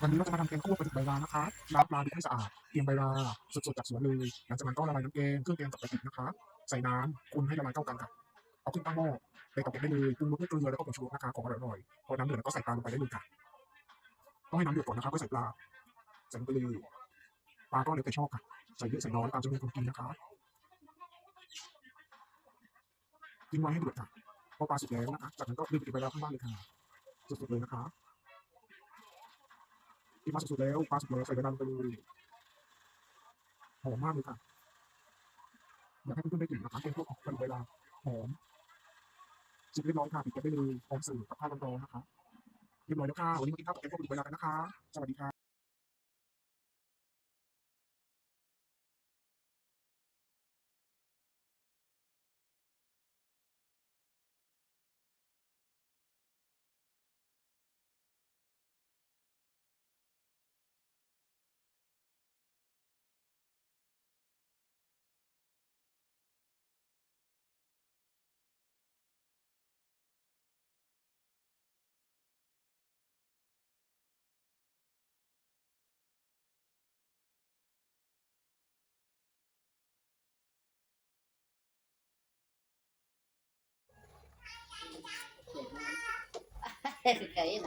วันนี้เราจะมาทำแกงคั่วปลาดุกใบลานะคะล้างปลาดูให้สะอาดเตรียมใบลาสดๆจากสวนเลยหลังจากนั้นก็ละลายน้ำแกงเครื่องแกงกับกระติกนะคะ ใส่น้ำคนให้ละลายเข้ากันค่ะเอาขึ้นตั้งหม้อใส่เตาแก๊สได้เลยปรุงรสด้วยเกลือแล้วก็ผงชูรสนะคะของอร่อยๆพอน้ำเดือดแล้วก็ใส่ปลาลงไปได้เลยค่ะต้องให้น้ำเดือดก่อนนะคะก็ใส่ปลาใส่ลงไปเลยปลาก็แล้วแต่ชอบค่ะใส่เยอะใส่น้อยตามจำนวนคนกินนะคะทิ้งไว้ให้เดือดค่ะพอปลาสุกแล้วนะคะจากนั้นก็ดึงไปแล้วข้างล่างเลยค่ะสุดๆเลยนะคะ ที่มาสุดๆแล้วปลาสุกแล้วใส่กระดานไปเลยหอมมากเลยค่ะอยากให้เพื่อนๆได้กลิ่นนะคะเป็นพวกของเป็นเวลาหอมสุกเรียบร้อยค่ะปิดกันได้เลยพร้อมสื่อกับข้าวร้อนๆนะคะเรียบร้อยแล้วค่ะวันนี้มากินข้าวกับแกงพวกเป็นเวลากันนะคะ สวัสดีค่ะ Cái gì kỳ?